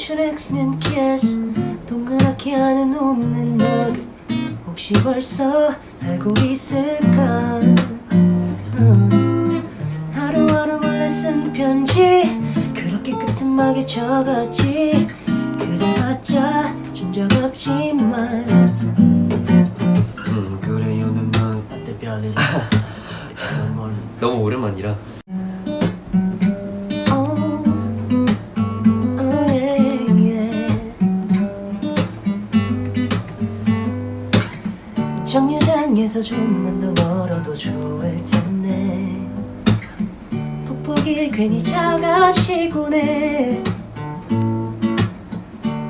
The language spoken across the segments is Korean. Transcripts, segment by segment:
X는 kiss 동그랗게 하는 없는 너를 혹시 벌써 알고 있을까? 어. 하루하루 몰래 쓴 편지. 그렇게 끄트막에 적었지. 그래봤자 준적 없지만. 음 그래요 누나. 내 별일 없었어. 너무 오랜만이라 정류장에서 좀만 더 멀어도 좋을 텐데. 폭폭이 괜히 작아지곤 해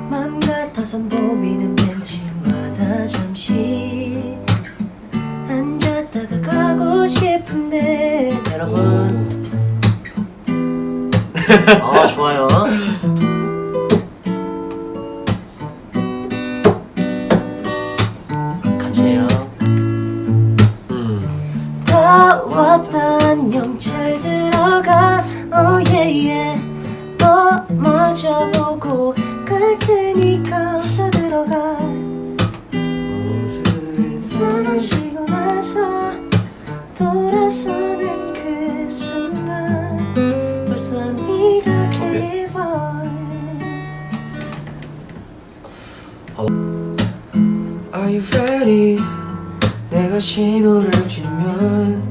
맘 같아선 보이는 벤치마다 잠시 앉았다가 가고 싶은데. 여러분. 어 좋아요 ready? 내가 신호를 주면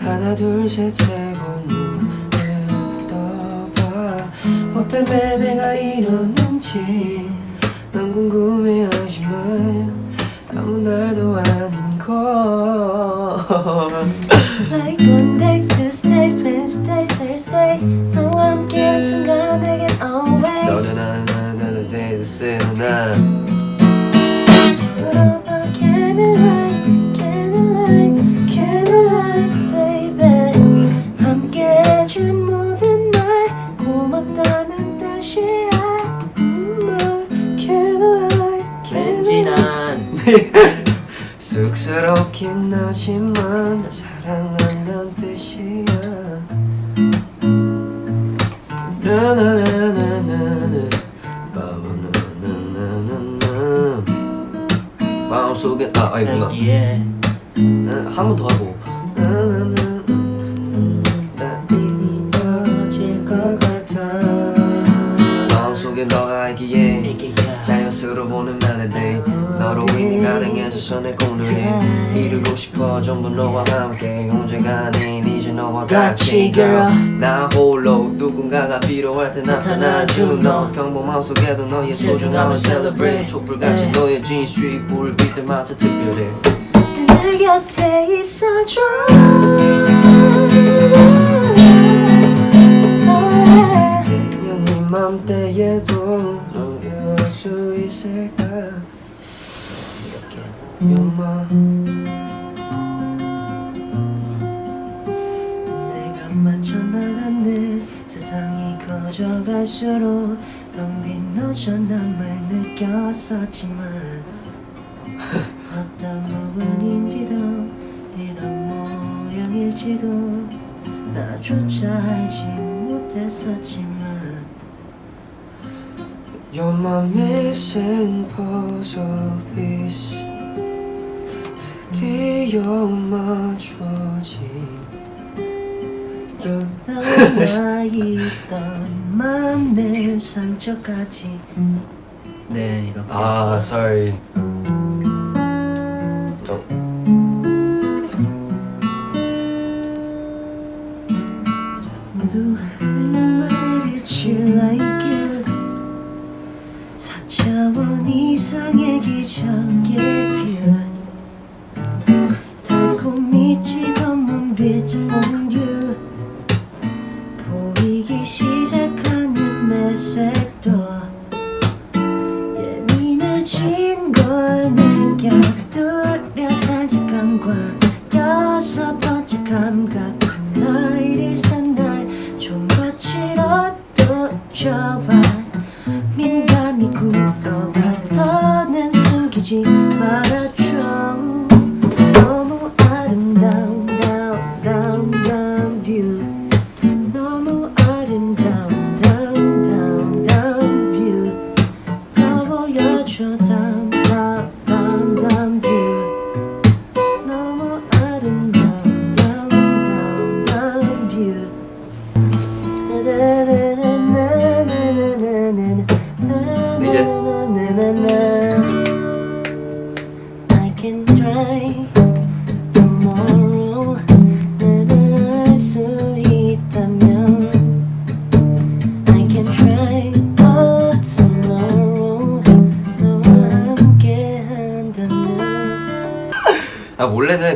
하나 둘셋세번 눈을 떠봐. 뭐 때문에 내가 이러는지 난 궁금해하지만 아무 날도 아닌 걸. Like Monday, Tuesday, Wednesday, Thursday 너와 함께한 순간 내겐 always. 너는 나는 나는 데이트 난 물어 하지만 날 사랑한다는 뜻이야. 나나나나나나. 바보나나나나나. 마음속에 아 아니구나 여기에. 한번 더 하고 가능해져서 내 꿈들이 이루고 싶어. 전부 너와 함께 혼자가 아닌 이제 너와 같이 girl. 나 홀로 누군가가 필요할 때 나타나준 너. 평범함 속에도 너의 소중함을 celebrate. 촛불같이 너의 진수이 불빛 때마다 특별해. 내 곁에 있어줘. 연인 맘때에도 너를 수 있을까 연마 내가 맞춰나간 늘 세상이 커져갈수록 텅빈 너전함을 느꼈었지만 어떤 부분인지도 이런 모양일지도 나조차 알지 못했었지만 You're my missing puzzle piece 드디어 맞춰진 또 남아있던 맘 내 상처까지. 네 이렇게 아, 해서. sorry. 저 모두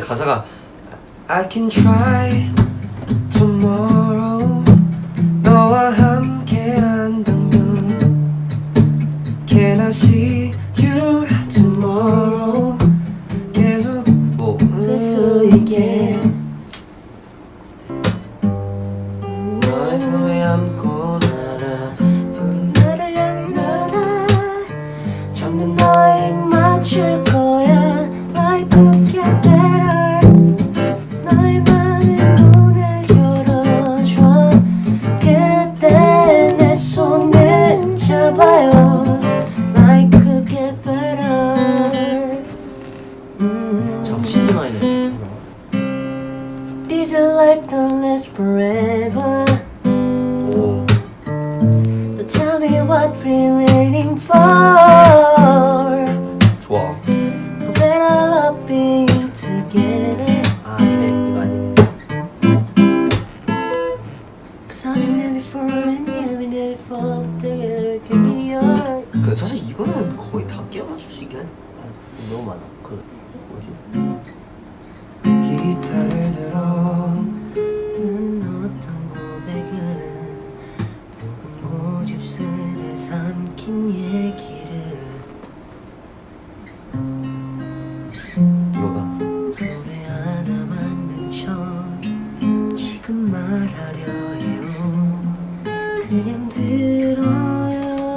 가사가 I can try tomorrow 너와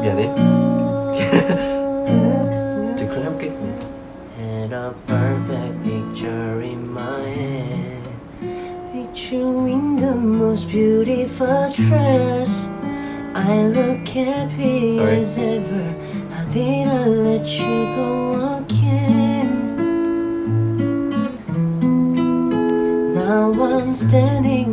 미안해. 이제 그럼 해볼게 Had a perfect picture in my head. With you in the most beautiful dress I look happy Sorry. as ever How did I let you go again Now I'm standing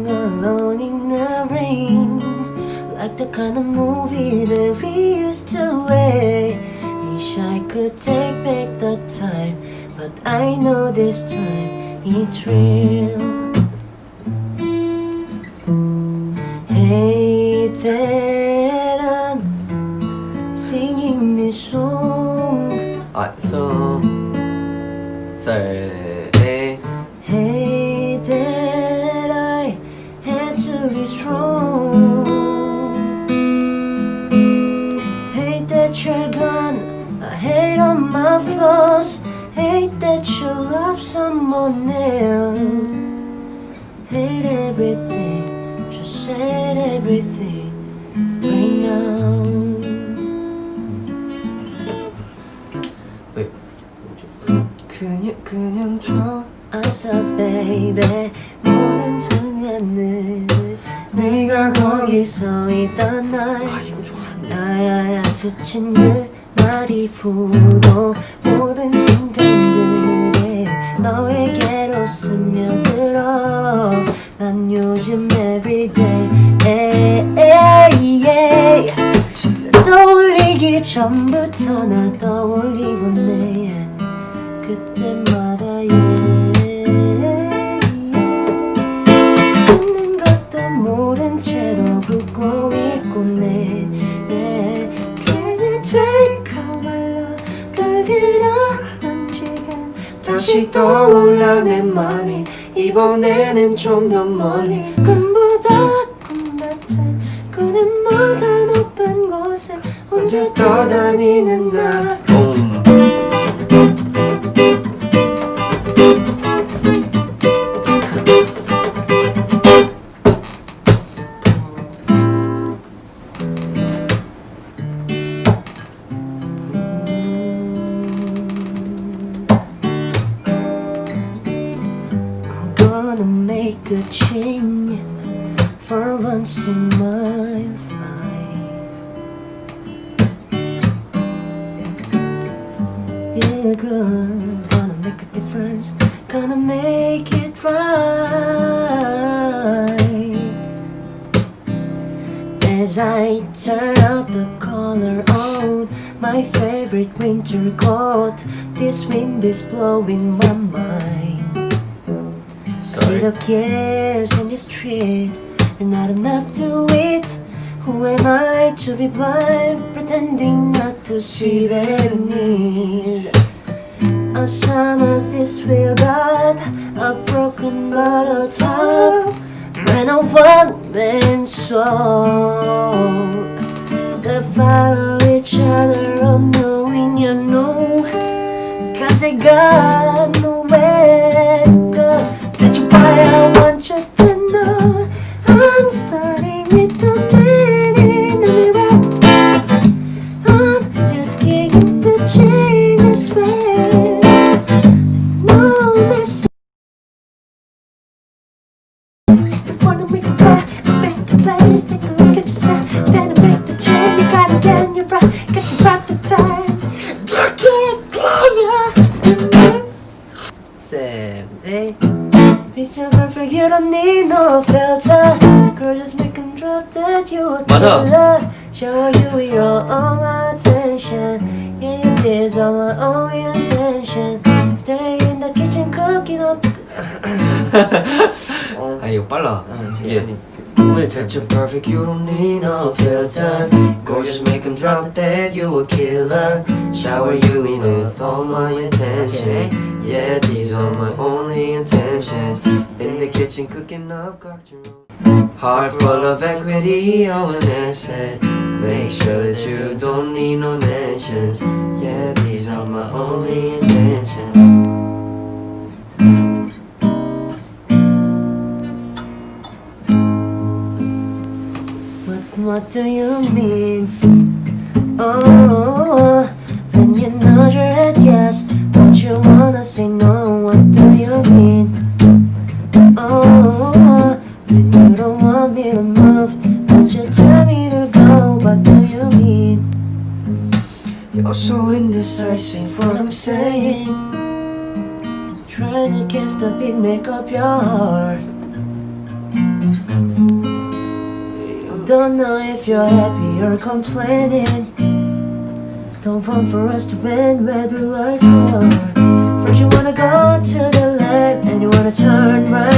kind of movie that we used to wait. Wish I could take back the time, but I know this time it's real. Hey, that I'm singing this song. Alright, so. Say. Eh. Hey, that I have to be strong. My flaws Hate that you love someone else Hate everything Just hate everything Right now 왜? 그냥, 그냥 줘. 아서 baby 모든 순간을 네가 거기 서 있던 날 아. 야야야 스친 그 날 이후로 모든 순간들에 너에게로 스며들어. 난 요즘 everyday 떠올리기 전부터 널 떠올리고 내 그때마다 예 있는 것도 모른 채로 붓고 있고 내 다시 떠올라 내 맘이. 이번에는 좀 더 멀리. 꿈보다 꿈 같은 구름보다 높은 곳에 혼자 떠다니는 나 change for once in my life. Cause gonna make a difference, gonna make it right. As I turn up the collar on my favorite winter coat, this wind is blowing my mind. Sorry. the kids in the street are not enough to eat. Who am I to be blind, pretending not to see their needs? A summer's this real bad A broken bottle top When a one-man soul They follow each other unknowing you know Cause they got Seven, eight. It's your perfect, you don't need no filter Girl, just make 'em drop that you a 맞아. killer Shower you with your all my attention Yeah, you did all my only attention Stay in the kitchen cooking up 어. 아 이거 빨라 예. 이게 왜 잘? You're perfect, you don't need no filter Gorgeous, make 'em drop that you a killer Shower you with all my attention Yeah, these are my only In the kitchen cooking up 각종 Heart full of equity, oh an asset Make sure that you don't need no mentions. Yeah, these are my only intentions. What, what do you mean? Oh, when you nod your head yes. But you wanna say no, what do you mean? So indecisive, what I'm saying Trying to guess the beat, make up your heart Don't know if you're happy or complaining. Don't want for us to win, where do I start? First you wanna go to the left and you wanna turn right.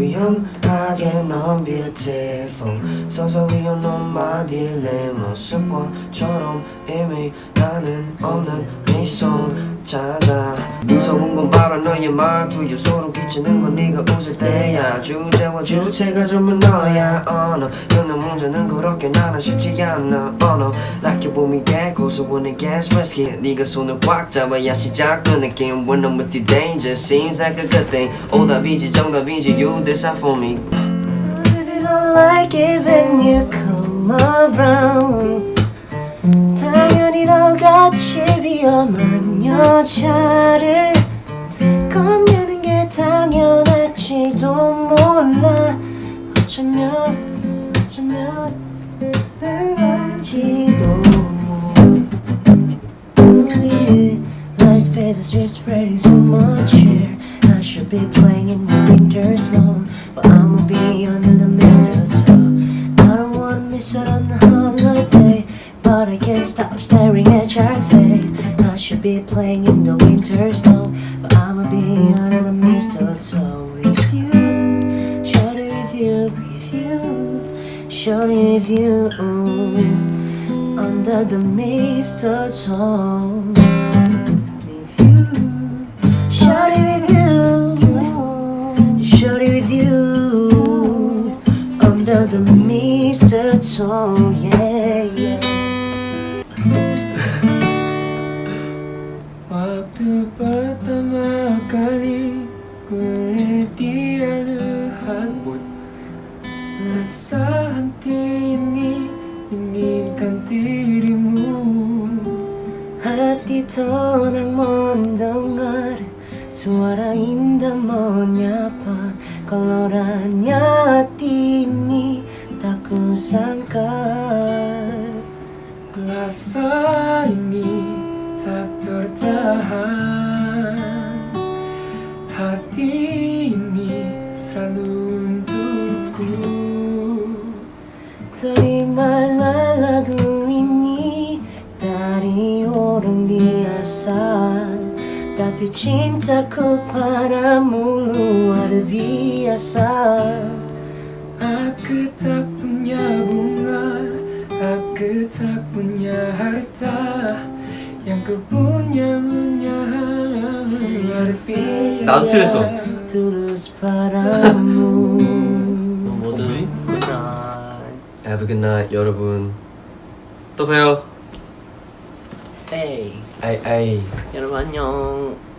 위험하게 넌 beautiful 서서히 없는 딜레마 습관처럼 이미 나는 없는 찾아 무서운 건 바로 너의 말투에 소름 끼치는 건 네가 웃을 때야. 주제와 주체가 전부 너야. 언어. 너는 문제는 그렇게 나는 쉽지 않아. 언어. 낙해봄이 게 고소한 게 스트레스 네가 손을 꽉 잡아야 시작 그 느낌. When I'm with you danger seems like a good thing. 오답이지 정답이지 you decide for me. Don't like it when you come around. 당연히 너같이 위험한 여자를 겁내는 게 당연할지도 몰라. 어쩌면, 어쩌면, 별걸지도 몰라. Let's pay the streets spreading so much here. I should be playing in the winter snow, yeah, yeah. Waktu pertama kali dia lihatmu Rasa hati ini inginkan dirimu Hatito ng mendengar suara indah menyapa Kalau Tapi cintaku padamu luar biasa Aku tak punya bunga Aku tak punya harta Yang ku punya punya luar biasa 나도 틀렸어. Tulus padamu 모두? 굿나잇 Have a good night 여러분 또 봬요 에이 에이 에이 여러분 안녕